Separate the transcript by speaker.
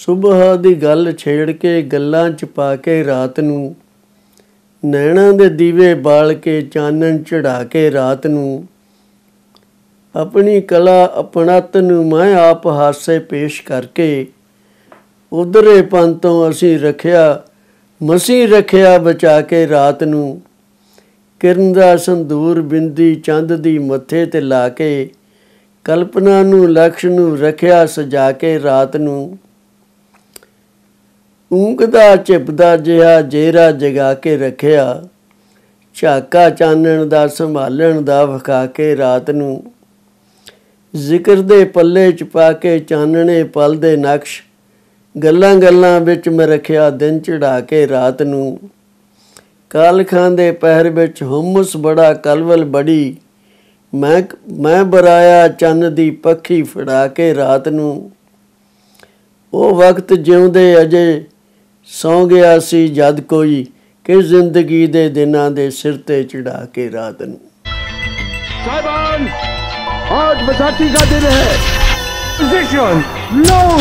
Speaker 1: ਸੁਬਹ ਦੀ ਗੱਲ ਛੇੜ ਕੇ ਗੱਲਾਂ ਚ ਪਾ ਕੇ ਰਾਤ ਨੂੰ, ਨੈਣਾਂ ਦੇ ਦੀਵੇ ਬਾਲ ਕੇ ਚਾਨਣ ਚੜਾ ਕੇ ਰਾਤ ਨੂੰ, ਆਪਣੀ ਕਲਾ ਆਪਣਤ ਨੂੰ ਮੈਂ ਆਪ ਹਾਸੇ ਪੇਸ਼ ਕਰਕੇ, ਉਧਰੇ ਪੰਤੋਂ ਅਸੀਂ ਰੱਖਿਆ ਮਸੀ ਰੱਖਿਆ ਬਚਾ ਕੇ ਰਾਤ ਨੂੰ, ਕਿਰਨ ਦਾ ਸੰਦੂਰ ਬਿੰਦੀ ਚੰਦ ਦੀ ਮੱਥੇ ਤੇ ਲਾ ਕੇ, ਕਲਪਨਾ ਨੂੰ, ਲਕਸ਼ ਨੂੰ ਰੱਖਿਆ ਸਜਾ ਕੇ ਰਾਤ ਨੂੰ। ਊਂਘਦਾ ਝਿਪਦਾ ਜਿਹਾ ਜੇਰਾ ਜਗਾ ਕੇ ਰੱਖਿਆ। ਝਾਕਾ ਚਾਨਣ ਦਾ, ਸੰਭਾਲਣ ਦਾ ਵਖਾ ਕੇ ਰਾਤ ਨੂੰ। ਜ਼ਿਕਰ ਦੇ ਪੱਲੇ ਚ ਪਾ ਕੇ ਚਾਨਣੇ ਪਲ ਦੇ ਨਕਸ਼, ਗੱਲਾਂ ਗੱਲਾਂ ਵਿੱਚ ਮੈਂ ਰੱਖਿਆ ਦਿਨ ਚੜਾ ਕੇ ਰਾਤ ਨੂੰ। ਕਾਲਖਾਂ ਦੇ ਪਹਿਰ ਵਿੱਚ ਹੁਮਸ ਬੜਾ, ਕਲਵਲ ਬੜੀ। ਮੈਂ ਮੈਂ ਬਰਾਇਆ ਚੰਨ ਦੀ ਪੱਖੀ ਫੜਾ ਕੇ ਰਾਤ ਨੂੰ। ਉਹ ਵਕਤ ਜਿਉਂਦੇ ਅਜੇ ਸੌ ਗਿਆ ਸੀ ਜਦ ਕੋਈ ਕਿ ਜ਼ਿੰਦਗੀ ਦੇ ਦਿਨਾਂ ਦੇ ਸਿਰ ਤੇ ਚੜਾ ਕੇ ਰਾਤ ਨੂੰ।
Speaker 2: ਸਾਹਿਬਾਨ ਅੱਜ ਵਿਸਾਖੀ ਦਾ ਦਿਨ ਹੈ। ਪੋਜੀਸ਼ਨ ਨੋ